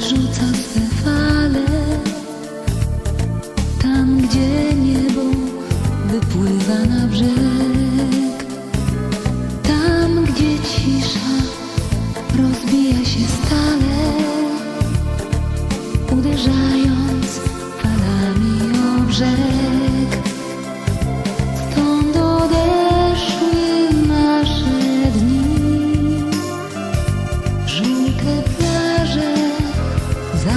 rzuca swe fale tam, gdzie niebo wypływa na brzeg, tam, gdzie cisza rozbija się stale, uderzają.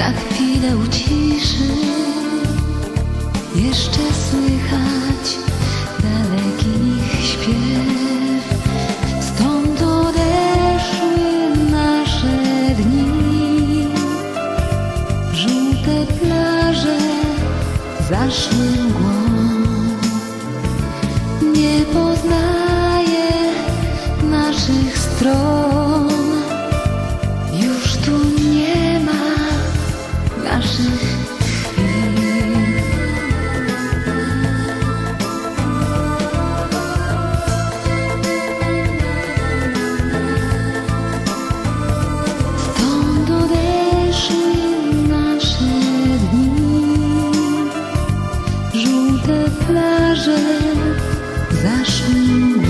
na chwilę uciszy. Jeszcze słychać daleki ich śpiew. Stąd odeszły nasze dni. Żółte plaże zaszły mgłą. Nie poznaję naszych stron. że zacznij